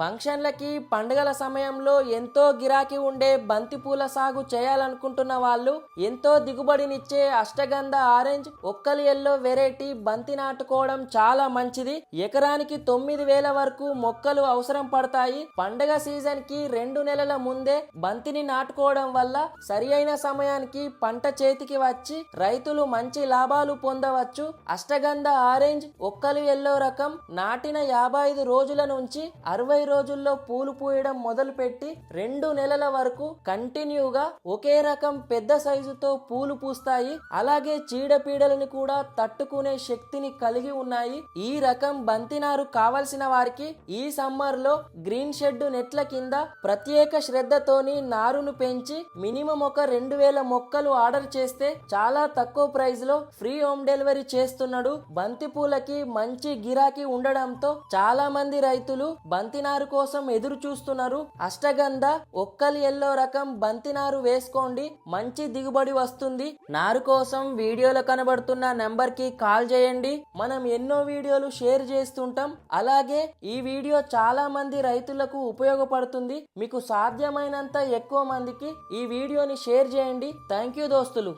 ఫంక్షన్లకి పండుగల సమయంలో ఎంతో గిరాకీ ఉండే బంతిపూల సాగు చేయాలనుకుంటున్న వాళ్ళు ఎంతో దిగుబడినిచ్చే అష్టగంధ ఆరెంజ్ ఒక్కలి ఎల్లో వెరైటీ బంతి నాటుకోవడం చాలా మంచిది. ఎకరానికి తొమ్మిది వేల వరకు మొక్కలు అవసరం పడతాయి. పండగ సీజన్కి రెండు నెలల ముందే బంతిని నాటుకోవడం వల్ల సరి అయిన సమయానికి పంట చేతికి వచ్చి రైతులు మంచి లాభాలు పొందవచ్చు. అష్టగంధ ఆరెంజ్ ఒక్కలు ఎల్లో రకం నాటిన యాభై ఐదు రోజుల నుంచి అరవై రోజుల్లో పూలు పూయడం మొదలుపెట్టి రెండు నెలల వరకు కంటిన్యూగా ఒకే రకం పెద్ద సైజుతో పూలు పూస్తాయి. అలాగే చీడపీడలను కూడా తట్టుకునే శక్తిని కలిగి ఉన్నాయి. ఈ రకం బంతినారు కావలసిన వారికి ఈ సమ్మర్లో గ్రీన్ షెడ్ నెట్ల కింద ప్రత్యేక శ్రద్ధతోని నారును పెంచి మినిమం ఒక రెండు వేల మొక్కలు ఆర్డర్ చేస్తే చాలా తక్కువ ప్రైస్లో ఫ్రీ హోమ్ డెలివరీ చేస్తున్నాడు. బంతి పూలకి మంచి గిరాకీ ఉండడంతో చాలా మంది రైతులు బంతినారు కోసం ఎదురు చూస్తున్నారు. అష్టగంధ ఒక్కలి ఎల్లో రకం బంతినారు వేసుకోండి. మంచి దిగుబడి వస్తుంది. నారు కోసం వీడియోలో కనబడుతున్న నెంబర్కి కాల్ చేయండి. మనం ఎన్నో వీడియోలు షేర్ చేస్తుంటాం. అలాగే ఈ వీడియో చాలా మంది రైతులకు ఉపయోగపడుతుంది. మీకు సాధ్యమైనంత ఎక్కువ మందికి ఈ వీడియోని షేర్ చేయండి. థ్యాంక్ యూ దోస్తులు.